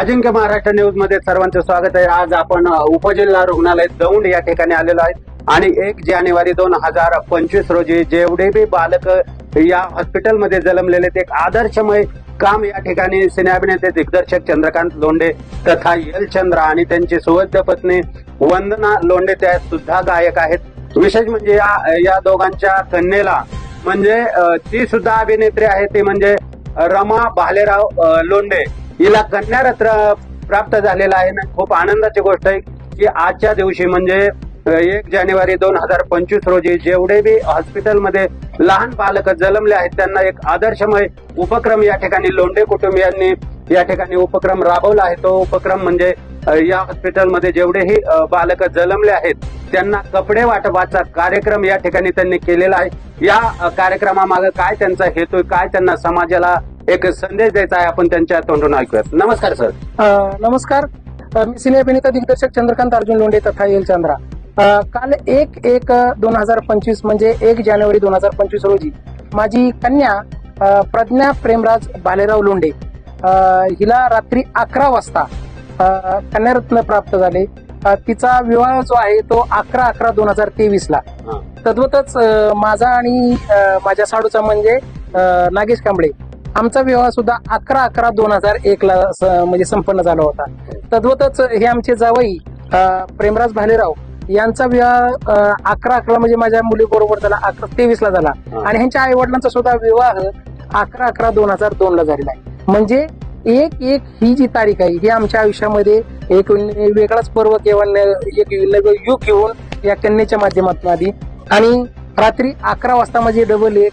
अजिंक्य महाराष्ट्र न्यूजमध्ये सर्वांचं स्वागत आहे. आज आपण उपजिल्हा रुग्णालय दौंड या ठिकाणी आलेलो आहे. आणि एक जानेवारी दोन हजार पंचवीस रोजी जेवढे बी बालक या हॉस्पिटलमध्ये जन्मलेले ते एक आदर्शमय काम या ठिकाणी सिने अभिनेते दिग्दर्शक चंद्रकांत लोंढे तथा यल चंद्रा आणि त्यांची सुवद्य पत्नी वंदना लोंढे त्या सुद्धा गायक आहेत. विशेष म्हणजे या या दोघांच्या कन्येला म्हणजे ती सुद्धा अभिनेत्री आहे. ती म्हणजे रमा भालेराव लोंढे. हिला कन्यारत्न प्राप्त झालेला आहे. ना खूप आनंदाची गोष्ट आहे की आजच्या दिवशी म्हणजे एक जानेवारी दोन हजार पंचवीस रोजी जेवढे बी हॉस्पिटलमध्ये लहान बालक जन्मले आहेत त्यांना एक आदर्शमय उपक्रम या ठिकाणी लोंढे कुटुंबियांनी या ठिकाणी उपक्रम राबवला आहे. तो उपक्रम म्हणजे या हॉस्पिटलमध्ये जेवढेही बालक जन्मले आहेत त्यांना कपडे वाटपाचा कार्यक्रम या ठिकाणी त्यांनी केलेला आहे. या कार्यक्रमामागे काय त्यांचा हेतू आहे, काय त्यांना समाजाला एक संदेश द्यायचा आहे आपण त्यांच्या तोंडून ऐकूयात. नमस्कार सर. अ, नमस्कार. अ, मी सिने अभिनेता दिग्दर्शक चंद्रकांत अर्जुन लोंढे तथा येल चंद्रा. अ, काल एक एक दोन हजार पंचवीस म्हणजे एक जानेवारी दोन हजार पंचवीस रोजी माझी कन्या अ, प्रज्ञा प्रेमराज भालेराव लोंढे अ, हिला रात्री अकरा वाजता अ, कन्यारत्न प्राप्त झाले. अ, तिचा विवाह जो आहे तो अकरा अकरा दोन हजार तेवीस ला. तद्वतच अ, माझा आणि अ, माझ्या साडूचा म्हणजे अ, नागेश कांबळे आमचा विवाह सुद्धा अकरा अकरा दोन हजार एक ला म्हणजे संपन्न झाला होता. तद्वतच हे आमचे जावई प्रेमराज भालेराव यांचा विवाह अकरा अकरा म्हणजे माझ्या मुली बरोबर झाला अकरा तेवीस ला झाला. आणि ह्यांच्या आई वडिलांचा सुद्धा विवाह अकरा अकरा दोन हजार दोन ला झालेला आहे. म्हणजे एक एक ही जी तारीख आहे ही आमच्या आयुष्यामध्ये एक वेगळाच पर्व किंवा न- एक युग घेऊन या कन्येच्या माध्यमातून आली. आणि रात्री अकरा वाजता माझी डबल एक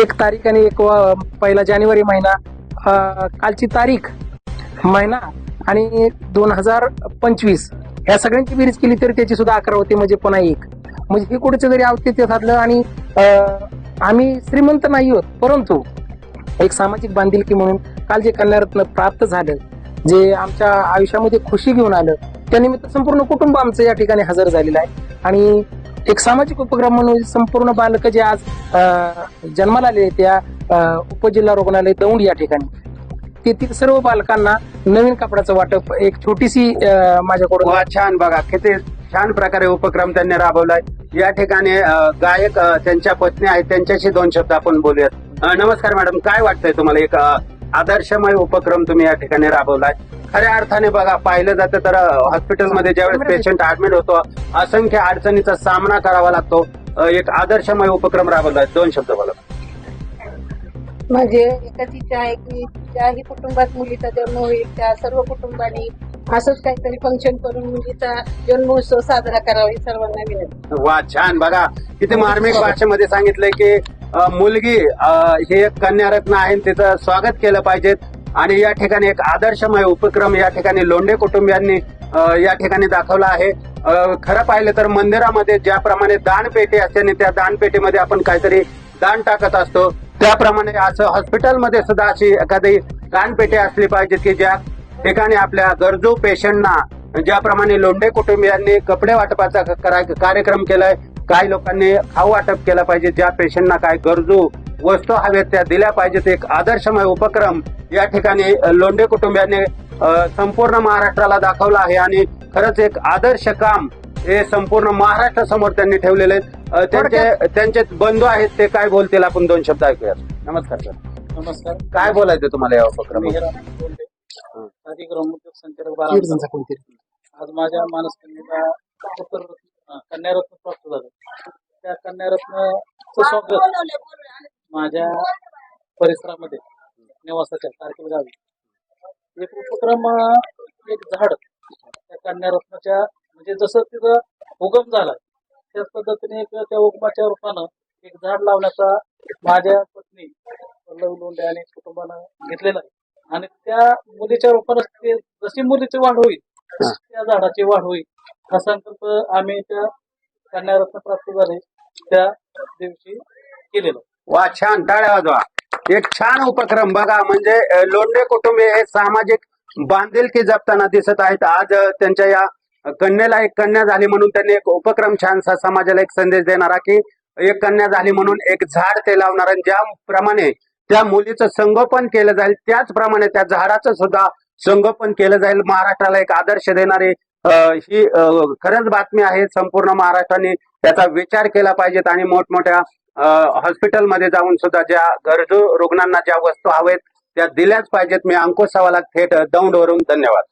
एक तारीख आणि एक पहिला जानेवारी महिना कालची तारीख महिना आणि दोन हजार पंचवीस. या सगळ्यांची बेरीज केली तरी त्याची सुद्धा अकरा होती म्हणजे पुन्हा एक. म्हणजे हे कुठेच जरी औचित्य साधलं आणि आम्ही श्रीमंत नाही आहोत परंतु एक सामाजिक बांधिलकी म्हणून काल जे कन्यारत्न प्राप्त झालं जे आमच्या आयुष्यामध्ये खुशी घेऊन आलं त्यानिमित्त संपूर्ण कुटुंब आमचं या ठिकाणी हजर झालेलं आहे. आणि एक सामाजिक उपक्रम म्हणून संपूर्ण बालक जे आज जन्माला आले त्या उपजिल्हा रुग्णालय दौंड या ठिकाणी. तेथील सर्व बालकांना नवीन कपड्याचं वाटप एक छोटीशी माझ्याकडून छान बघा किती छान प्रकारे उपक्रम त्यांनी राबवलाय. या ठिकाणी गायक त्यांच्या पत्नी आहेत त्यांच्याशी दोन शब्द आपण बोलूयात. नमस्कार मॅडम काय वाटतंय तुम्हाला? एक आदर्शमय उपक्रम तुम्ही या ठिकाणी राबवलाय. खऱ्या अर्थाने बघा पाहिलं जातं तर हॉस्पिटलमध्ये ज्यावेळेस पेशंट ऍडमिट होतो असंख्य अडचणीचा सामना करावा लागतो. एक आदर्शमय उपक्रम राबवलाय दोन शब्द बोला. म्हणजे एकच इच्छा आहे की ज्याही कुटुंबात मुलीचा जन्म होईल त्या सर्व कुटुंबांनी असंच काहीतरी फंक्शन करून मुलीचा जन्मोत्सव साजरा करावा ही सर्वांना विनंती. वा छान. बघा किती मार्मिक भाषेमध्ये सांगितलंय की मुलगी ही एक कन्यारत्न आहे तिचं स्वागत केलं पाहिजे. आणि या ठिकाणी एक आदर्शमय उपक्रम या ठिकाणी लोंढे कुटुंबियांनी या ठिकाणी दाखवला आहे. खरं पाहिलं तर मंदिरामध्ये ज्याप्रमाणे दानपेटी असते आणि त्या दानपेटीमध्ये आपण काहीतरी दान टाकत असतो त्याप्रमाणे असं हॉस्पिटलमध्ये सुद्धा अशी एखादी दानपेटी असली पाहिजे की ज्या ठिकाणी आपल्या गरजू पेशंटना ज्याप्रमाणे लोंढे कुटुंबियांनी कपडे वाटपाचा क- कार्यक्रम केलाय काही लोकांनी खाऊ वाटप केला पाहिजे ज्या पेशंटना काय गरजू वस्तू हव्यात त्या दिल्या पाहिजेत. एक आदर्शमय उपक्रम या ठिकाणी लोंढे कुटुंबियांनी संपूर्ण महाराष्ट्राला दाखवला आहे. आणि खरंच एक आदर्श काम हे संपूर्ण महाराष्ट्र समोर त्यांनी ठेवलेले आहेत. त्यांचे त्यांचे बंधू आहेत ते काय बोलतील? आपण दोन शब्द ऐकूयात. नमस्कार सर. नमस्कार. काय बोलायचं तुम्हाला या उपक्रम. आज माझ्या मानस कन्याला कन्यारत्न प्राप्त झालं. त्या कन्यारत्नचं स्वागत माझ्या परिसरामध्ये निवासाच्या तारखेल गावी. एक उपक्रम एक झाड त्या कन्यारत्नाच्या म्हणजे जसं तिथं उगम झाला त्याच पद्धतीने एक त्या उगमाच्या रूपानं एक झाड लावण्याचा माझ्या पत्नी पल्लवी लोंढे आणि कुटुंबानं घेतलेला आहे. आणि त्या मुलीच्या रूपानं ते जशी मुलीची वाढ होईल त्या झाडाची वाढ होईल हा संकल्प आम्ही त्या कन्यारत्न प्राप्त झाले त्या दिवशी केलेला. वा छान. टाळ्या वाजवा. एक छान उपक्रम बघा. म्हणजे लोंढे कुटुंबीय हे सामाजिक बांधिलकी जपताना दिसत आहेत. आज त्यांच्या या कन्याला एक कन्या झाली म्हणून त्यांनी एक उपक्रम छानसा समाजाला एक संदेश देणारा की एक कन्या झाली म्हणून एक झाड ते लावणार आणि ज्याप्रमाणे त्या मुलीचं संगोपन केलं जाईल त्याचप्रमाणे त्या झाडाचं सुद्धा संगोपन केलं जाईल. महाराष्ट्राला एक आदर्श देणारी ही खरंच बातमी आहे. संपूर्ण महाराष्ट्राने त्याचा विचार केला पाहिजेत आणि मोठमोठ्या हॉस्पिटलमध्ये जाऊन सुद्धा ज्या गरजू रुग्णांना ज्या वस्तू हवेत त्या दिल्याच पाहिजेत. मी अंकुश सवाला थेट दौंडवरून धन्यवाद.